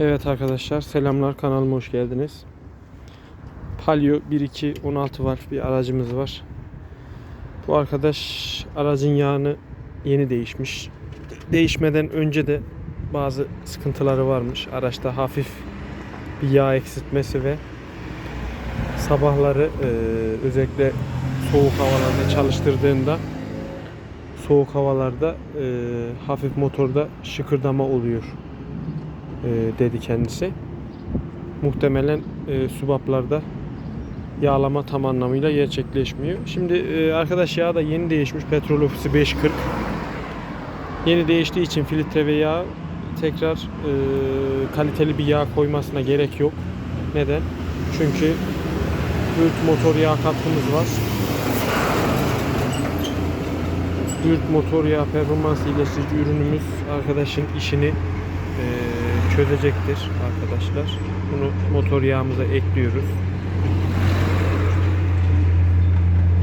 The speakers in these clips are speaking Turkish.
Evet arkadaşlar selamlar kanalıma hoş geldiniz. Palio 1216 var bir aracımız var. Bu arkadaş aracın yağını yeni değişmiş. Değişmeden önce de bazı sıkıntıları varmış. Araçta hafif bir yağ eksiltmesi ve sabahları e, özellikle soğuk havalarda çalıştırdığında soğuk havalarda e, hafif motorda şıkırdama oluyor e, dedi kendisi. Muhtemelen e, subaplarda yağlama tam anlamıyla gerçekleşmiyor. Şimdi e, arkadaş yağ da yeni değişmiş. Petrol ofisi 540. Yeni değiştiği için filtre ve yağ tekrar e, kaliteli bir yağ koymasına gerek yok. Neden? Çünkü Büyük motor yağ katkımız var. Büyük motor yağ performans iyileştirici ürünümüz arkadaşın işini çözecektir arkadaşlar. Bunu motor yağımıza ekliyoruz.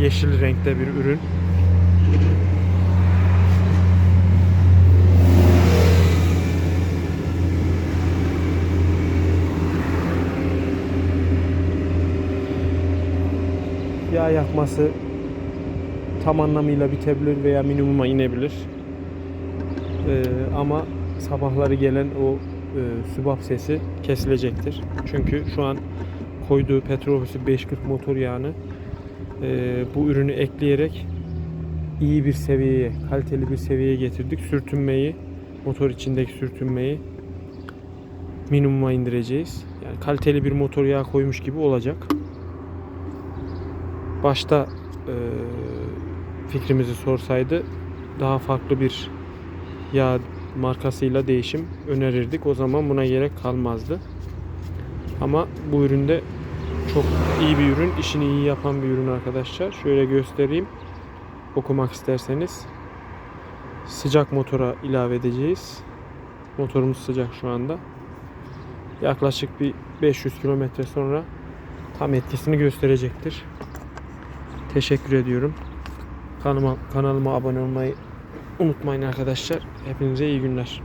Yeşil renkte bir ürün. Yağ yakması tam anlamıyla bitebilir veya minimuma inebilir. Ee, ama sabahları gelen o e, sübap sesi kesilecektir. Çünkü şu an koyduğu petrol ofisi 540 motor yağını e, bu ürünü ekleyerek iyi bir seviyeye, kaliteli bir seviyeye getirdik. Sürtünmeyi, motor içindeki sürtünmeyi minimuma indireceğiz. Yani kaliteli bir motor yağı koymuş gibi olacak. Başta e, fikrimizi sorsaydı daha farklı bir yağ markasıyla değişim önerirdik. O zaman buna gerek kalmazdı. Ama bu üründe çok iyi bir ürün, işini iyi yapan bir ürün arkadaşlar. Şöyle göstereyim. Okumak isterseniz. Sıcak motora ilave edeceğiz. Motorumuz sıcak şu anda. Yaklaşık bir 500 kilometre sonra tam etkisini gösterecektir. Teşekkür ediyorum. Kanalıma, kanalıma abone olmayı unutmayın arkadaşlar. Hepinize iyi günler.